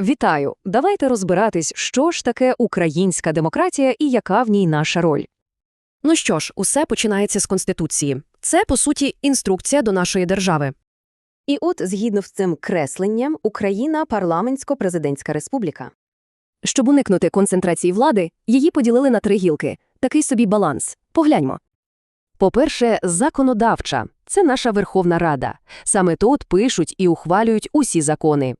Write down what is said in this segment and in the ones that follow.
Вітаю! Давайте розбиратись, що ж таке українська демократія і яка в ній наша роль. Ну що ж, усе починається з Конституції. Це, по суті, інструкція до нашої держави. І от, згідно з цим кресленням, Україна – парламентсько-президентська республіка. Щоб уникнути концентрації влади, її поділили на три гілки. Такий собі баланс. Погляньмо. По-перше, законодавча – це наша Верховна Рада. Саме тут пишуть і ухвалюють усі закони.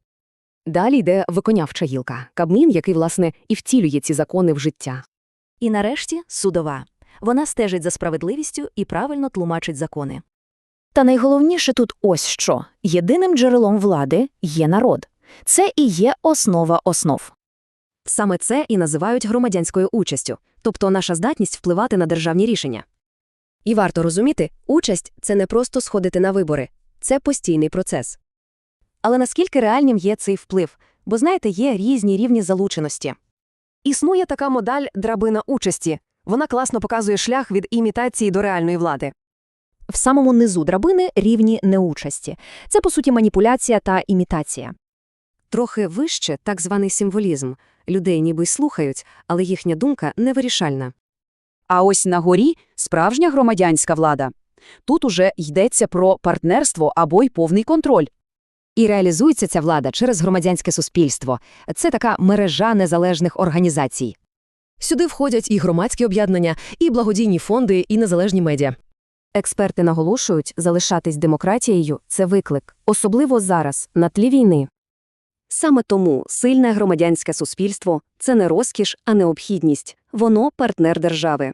Далі йде виконавча гілка – Кабмін, який, власне, і втілює ці закони в життя. І нарешті судова. Вона стежить за справедливістю і правильно тлумачить закони. Та найголовніше тут ось що. Єдиним джерелом влади є народ. Це і є основа основ. Саме це і називають громадянською участю, тобто наша здатність впливати на державні рішення. І варто розуміти, участь – це не просто сходити на вибори, це постійний процес. Але наскільки реальним є цей вплив? Бо, знаєте, є різні рівні залученості. Існує така модель драбина участі. Вона класно показує шлях від імітації до реальної влади. В самому низу драбини рівні неучасті. Це, по суті, маніпуляція та імітація. Трохи вище так званий символізм. Людей ніби слухають, але їхня думка невирішальна. А ось на горі справжня громадянська влада. Тут уже йдеться про партнерство або й повний контроль. І реалізується ця влада через громадянське суспільство. Це така мережа незалежних організацій. Сюди входять і громадські об'єднання, і благодійні фонди, і незалежні медіа. Експерти наголошують, залишатись демократією – це виклик, особливо зараз, на тлі війни. Саме тому сильне громадянське суспільство – це не розкіш, а необхідність. Воно – партнер держави.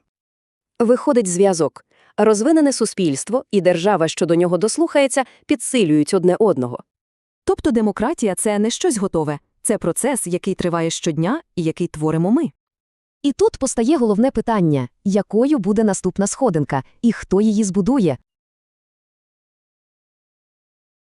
Виходить зв'язок. Розвинене суспільство і держава, що до нього дослухається, підсилюють одне одного. Тобто демократія – це не щось готове. Це процес, який триває щодня і який творимо ми. І тут постає головне питання – якою буде наступна сходинка і хто її збудує?